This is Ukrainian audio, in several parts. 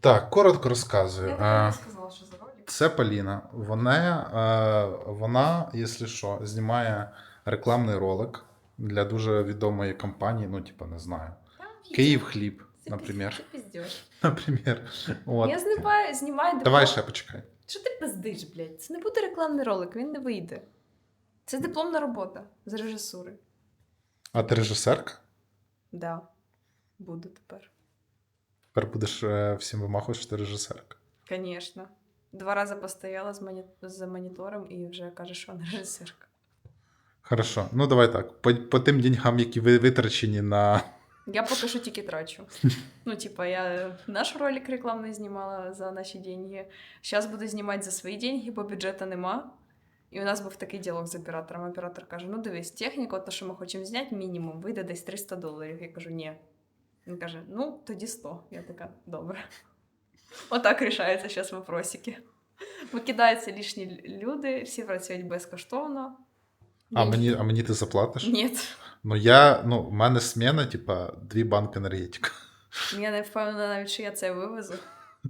Так, коротко розказую. Я Е, так не сказала, що за ролик. Це Поліна. Вона, е, вона, якщо що, знімає рекламний ролик для дуже відомої компанії, ну, типа, не знаю. Київ хліб, Це наприклад. Наприклад. От. Я знімаю, знімаю диплом. Давай ще почекай. Що ти пиздиш, блядь? Це не буде рекламний ролик, він не вийде. Це дипломна робота з режисури. А ти режисерка? Да. Буду тепер. Тепер будеш е, всім вимахувати, що ти режисерка. Звісно. Два рази постояла з, моні... з монітором і вже каже, що вона режисерка. Хорошо. Ну давай так. По, по тим деньгам, які ви витрачені на. Я поки що тільки трачу. Ну, типа, я наш ролик рекламний знімала за наші деньги. Зараз буду знімати за свої деньги, бо бюджету нема. І у нас був такий діалог з оператором. Оператор каже: ну дивись, техніку, то, що ми хочемо зняти, мінімум, вийде десь 300 доларів. Я кажу, ні. Він каже: ну, тоді 100. Я така, добре. Отак рішаються зараз вопросики. Викидаються лишні люди, всі працюють безкоштовно. А мені, а мені ти заплатиш? Ні. Ну я, ну, в мене сміна, типа, дві банки енергетика. Я не впевнена навіть, що я це вивезу,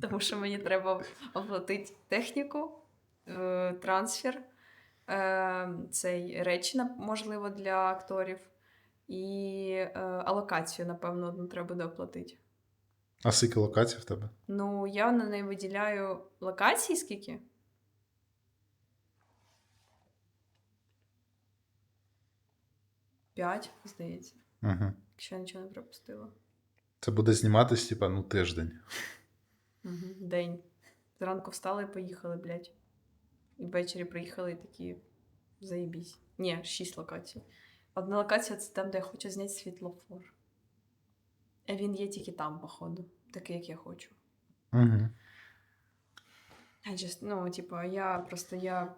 тому що мені треба оплатити техніку, е, трансфер, е, цей речі, можливо, для акторів, і е, алокацію, напевно, одну треба буде оплатити. А скільки локацій в тебе? Ну, я на неї виділяю локації скільки? П'ять, здається, Угу. якщо я нічого не пропустила. Це буде зніматись, типа, ну, тиждень. Угу. День. Зранку встали і поїхали, блядь. І ввечері приїхали і такі заєбісь. Ні, шість локацій. Одна локація це там, де я хочу зняти світлофор. А він є тільки там, походу. Такий, як я хочу. Угу. I just, ну, типу, я просто я.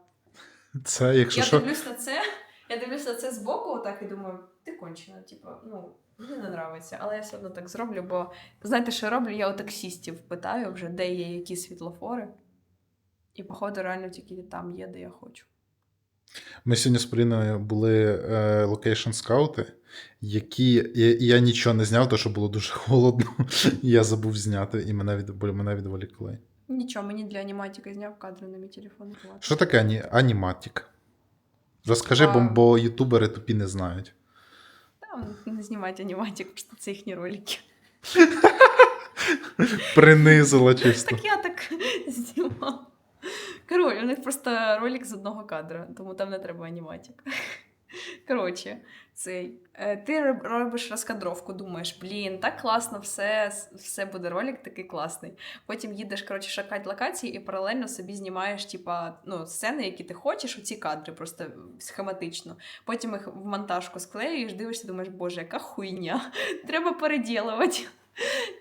Це, якщо я що. дивлюсь на це, я дивлюсь на це збоку, отак і думаю, ти кончена, типу, ну, мені не нравиться. Але я все одно так зроблю, бо знаєте, що роблю? Я у таксістів питаю вже, де є які світлофори. І, походу, реально тільки там є, де я хочу. Ми сьогодні з Поліною були е, локейшн скаути, які. І, я нічого не зняв, тому що було дуже холодно. Я забув зняти, і мене, від, мене відволікли. Нічого, мені для аніматики зняв кадри на мій телефон. Що таке ані, аніматік? Розкажи, А. бо ютубери тупі не знають. Там не знімайте аніматик, просто це їхні ролики. Принизила чисто. Так я так знімала. Коротше, у них просто ролик з одного кадра, тому там не треба аніматик. Коротше, цей. е, Ти робиш розкадровку, думаєш, блін, так класно, все, все буде ролик такий класний. Потім їдеш, коротше, шукати локації і паралельно собі знімаєш, типа, ну, сцени, які ти хочеш, оці кадри, просто схематично. Потім їх в монтажку склеюєш, дивишся, думаєш, боже, яка хуйня, треба переділувати.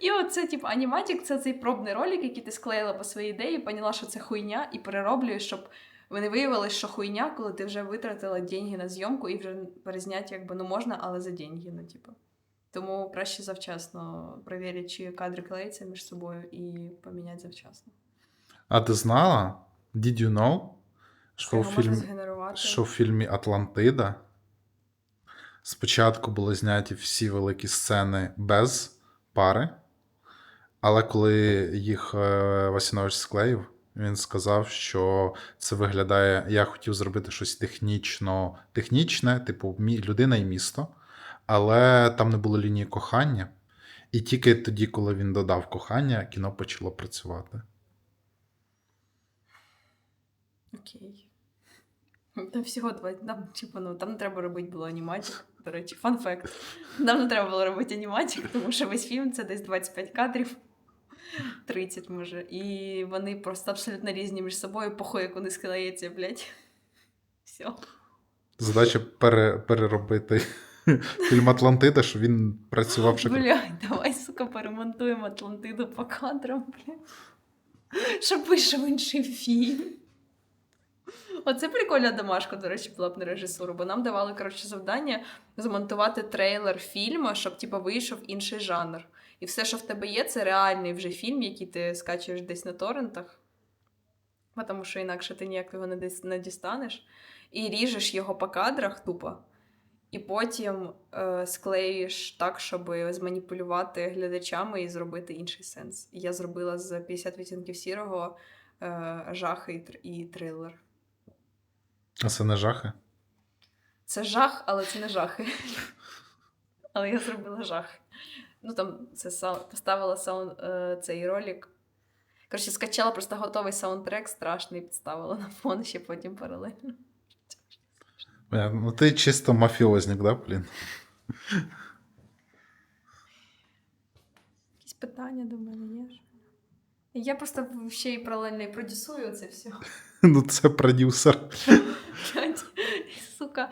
І оце, типу, аніматік це цей пробний ролик, який ти склеїла по своїй ідеї, поняла, що це хуйня, і перероблюєш, щоб вони виявили, що хуйня, коли ти вже витратила деньги на зйомку і вже перезняти, якби ну можна, але за деньги, ну типу. Тому краще завчасно перевірити, чи кадри клеються між собою і поміняти завчасно. А ти знала? Did you know? Що в, фільм... що в фільмі Атлантида спочатку були зняті всі великі сцени без пари, але коли їх е, Васінович склеїв, він сказав, що це виглядає. Я хотів зробити щось технічно, технічне, типу людина і місто, але там не було лінії кохання. І тільки тоді, коли він додав кохання, кіно почало працювати. Окей. Там всього два. Там, типу, ну, там не треба робити було аніматик. До речі, фан факт. Нам не треба було робити аніматик, тому що весь фільм це десь 25 кадрів. 30, може. І вони просто абсолютно різні між собою, похуй, як вони склеються, блядь. Все. Задача пере, переробити фільм Атлантида, щоб він працював ще. Блядь, давай, сука, перемонтуємо Атлантиду по кадрам, блядь. Щоб вийшов інший фільм. Оце прикольна домашка, до речі, була б на режисуру, бо нам давали коротше завдання змонтувати трейлер фільму, щоб типу, вийшов інший жанр. І все, що в тебе є, це реальний вже фільм, який ти скачуєш десь на торрентах, тому що інакше ти ніяк його не дістанеш, і ріжеш його по кадрах тупо. і потім е, склеїш так, щоб зманіпулювати глядачами і зробити інший сенс. І я зробила з 50 відтінків сірого е, жах і, і трилер. А це не жахи? Це жах, але це не жахи. Але я зробила жах. Ну там це поставила саунд, е, цей ролик. Коротше, скачала просто готовий саундтрек страшний, підставила на фон ще потім паралельно. Бля, Ну ти чисто мафіозник, да, блін? Якісь питання до мене є? Я просто ще й паралельно і продюсую це все. Ну це продюсер. Сука.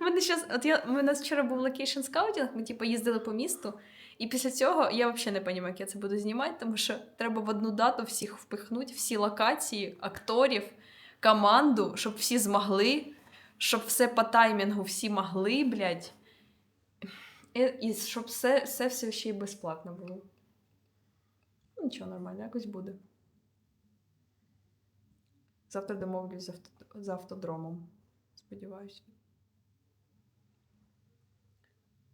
Мене щас, от я, у нас вчора був локейшн скаутінг, ми типу, їздили по місту, і після цього я взагалі не розумію, як я це буду знімати, тому що треба в одну дату всіх впихнути, всі локації, акторів, команду, щоб всі змогли, щоб все по таймінгу всі могли, блядь. І, і щоб все, все, все ще й безплатно було. Нічого, нормально, якось буде. Завтра домовлюсь з, авто... з автодромом. Сподіваюся.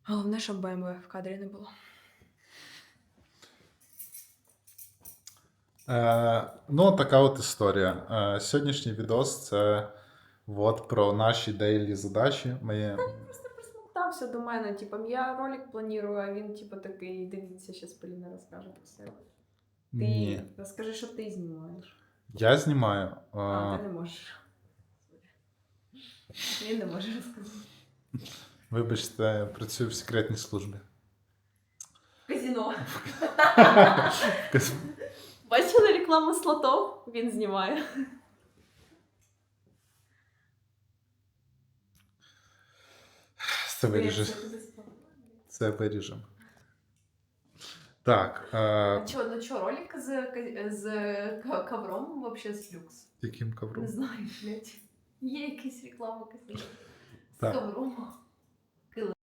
Головне, щоб БМВ в кадрі не було. Е, ну, така от історія. Е, сьогоднішній відос це от про наші дейлі задачі. Ми... Просто присмоктався до мене. Типу, я ролик планую, а він, типу, такий, дивіться, зараз Поліна розкаже про себе. Ти Ні. розкажи, що ти знімаєш. Я знімаю. е, А, ти не можеш. Він не може розказати. Вибачте, працюю в секретній службі. Казіно. Бачили рекламу слотов? Він знімає. Це виріже. Це виріжемо. Так. А А чо, ну чо, ролик з, з ковром вообще з люкс? яким ковром? Не знаю, блядь. Є якась реклама якась. З ковром.